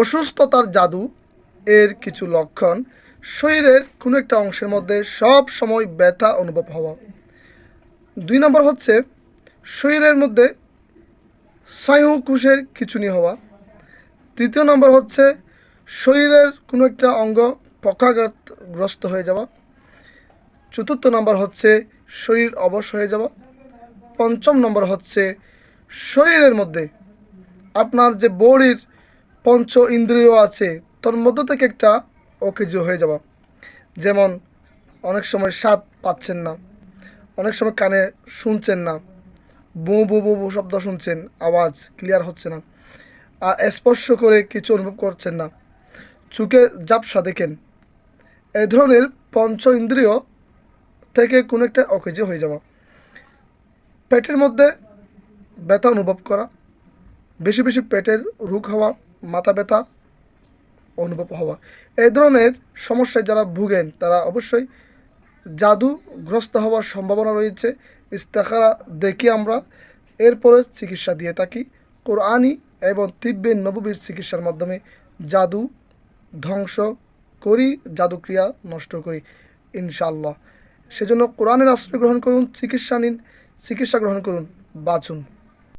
অসুস্থতার জাদু এর কিছু লক্ষণ। শরীরের কোনো একটা অংশের মধ্যে সব সময় ব্যথা অনুভব হওয়া। দুই নম্বর হচ্ছে শরীরের মধ্যে স্নায়ুকোষের খিচুনি হওয়া। তৃতীয় নম্বর হচ্ছে শরীরের কোনো একটা অঙ্গ পক্ষাঘাতগ্রস্ত হয়ে যাওয়া। চতুর্থ নম্বর হচ্ছে শরীর অবশ হয়ে যাওয়া। পঞ্চম নম্বর হচ্ছে শরীরের মধ্যে আপনার যে বডির পঞ্চ ইন্দ্রিয় আছে, তার মধ্য থেকে একটা অকেজো হয়ে যাওয়া যেমন, অনেক সময় স্বাদ পাচ্ছেন না, অনেক সময় কানে শুনছেন না, বু বু বু বু শব্দ শুনছেন, আওয়াজ ক্লিয়ার হচ্ছে না আর স্পর্শ করে কিছু অনুভব করছেন না, চোখে জাপসা দেখেন। এই ধরনের পঞ্চ ইন্দ্রিয় থেকে কোনো একটা অকেজো হয়ে যাওয়া। পেটের মধ্যে ব্যথা অনুভব করা, বেশি বেশি পেটের রোগ হওয়া মাথা ব্যথা অনুভব হওয়া। এই ধরনের সমস্যায় যারা ভুগেন, তারা অবশ্যই জাদুগ্রস্ত হওয়ার সম্ভাবনা রয়েছে। ইস্তেখারা দেখি আমরা। এরপরে চিকিৎসা দিয়ে থাকি। কোরআনি এবং তিব্বের নববীর চিকিৎসার মাধ্যমে জাদু ধ্বংস করি, জাদুক্রিয়া নষ্ট করি ইনশাল্লাহ সেজন্য কোরআনের আশ্রয় গ্রহণ করুন, চিকিৎসা নিন, চিকিৎসা গ্রহণ করুন, বাঁচুন।